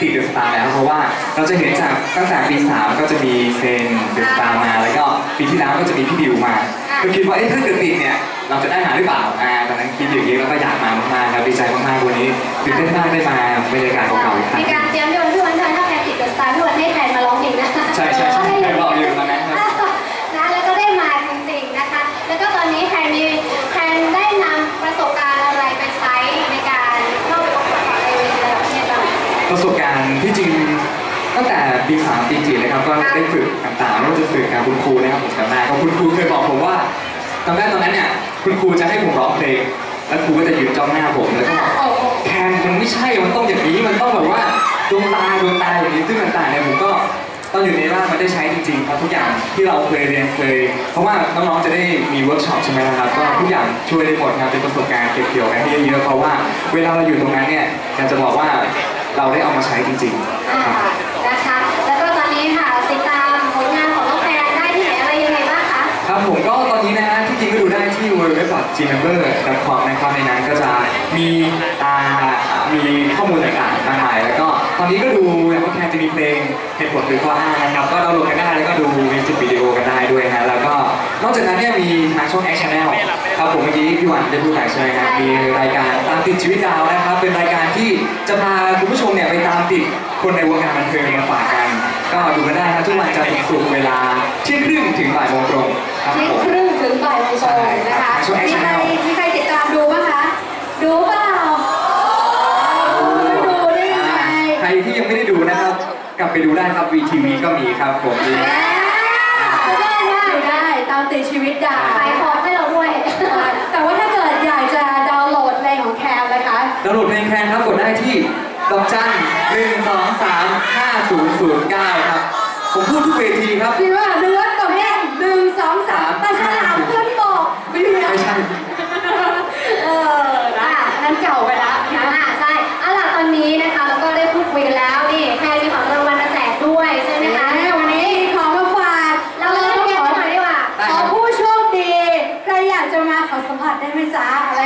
ติดเดอะสตาร์แล้วเพราะว่าเราจะเห็นจากตั้งแต่ปีสามก็จะมีเซนเดอะสตาร์มา แล้วก็ปีที่แล้วก็จะมีพี่ดิวมาก็คิดว่าเอ๊ะถ้าเกิดติดเนี่ยเราจะได้มาหรือเปล่าอ่าตอนนั้นคิดอย่างนี้แล้วก็อยากมามากๆครับดีใจมากๆวันนี้ตื่นเต้นมากได้มาบรรยากาศเก่าๆ ประสบการณ์ที่จริงตั้งแต่ปีสามปีจีนะครับก็ได้ฝึกต่างๆไม่ว่าจะฝึกกับคุณครูนะครับผมจำได้ก็คุณครูเคยบอกผมว่าจำได้ตอนนั้นเนี่ยคุณครูจะให้ผมร้องเพลงแล้วครูก็จะยืนจ้องหน้าผมแล้วก็บอกแทนมันไม่ใช่มันต้องอย่างนี้มันต้องแบบว่าดวงตาดวงตาอย่างนี้ซึ่งต่างๆเนี่ยผมก็ตอนอยู่ในบ้านมันได้ใช้จริงๆเพราะทุกอย่างที่เราเคยเรียนเคย เพราะว่าน้องๆจะได้มีเวิร์กช็อปใช่ไหมครับก็ทุกอย่างช่วยได้หมดครับเป็นประสบการณ์เก็บเกี่ยวกันให้เยอะๆเพราะว่าเวลาเราอยู่ตรงนั้นเนี่ยอยากจะบอกว่า เราได้เอามาใช้จริงๆอ่าครับ นะคะแล้วก็ตอนนี้ค่ะติดตามผลงานของน้องแพนได้ที่ไหนอะไรยังไงบ้างคะครับผมก็ตอนนี้นะฮะที่จริงก็ดูได้ที่ www.gmember.com นะครับในนั้นก็จะมีอ่ามีข้อมูลต่างๆมากมายแล้วก็ตอนนี้ก็ดูอย่างว่าแคนจะมีเพลงเหตุผลหรือข้ออ้างนะครับก็ดาวน์โหลดกันได้แล้วก็ดูมิวสิกวิดีโอกันได้ด้วยฮะแล้วก็นอกจากนั้นเนี่ยมีทางช่อง X Channel ค รับผมเมื่อกี้พี่หวันได้พูดไปใช่ไหมครับมีรายการตามติดชีวิตดาวนะครับ เป็นรายการที่จะพาคุณผู้ชมเนี่ยไปตามติดคนในวงการบันเทิงมาฝากกัน ก็ดูกันได้ครับทุกวันจันทร์ถึงศุกร์เวลาเที่ยงครึ่งถึงบ่ายโมงตรงครับเที่ยงผมครึ่งถึงบ่ายโมงตรงนะคะช่วงมี Action ใคร Channel มีใครติดตามดูบ้างคะ ดูเปล่าไม่ดูได้ยังไง ใครที่ยังไม่ได้ดูนะครับ กลับไปดูได้ครับ VTV ก็มีครับผมมี ดาวนหลดเพลงแคนครับกดได้ที่ดอกจันหนึ่งสองสามห้าศูนย์ศูนย์เก้าครับ ผมพูดทุกเวทีครับ คิดว่าเนื้อตรงเนี้หนึ่งสองสามแต่ฉลามเพื่อนบอกไม่มีไม่ใช่เออนะนั้นเก่าไปแล้วนะใช่เอาล่ะตอนนี้นะคะแล้วก็ได้พูดคุยกันแล้วนี่แค่มีของรางวัลมาแจกด้วยใช่ไหมคะ วันนี้มีของมาฝากเราเลยต้อขอหน่อดีกว่า ขอผู้โชคดี ใครอยากจะมาขอสัมผัสได้ไหมจ๊ะอะไร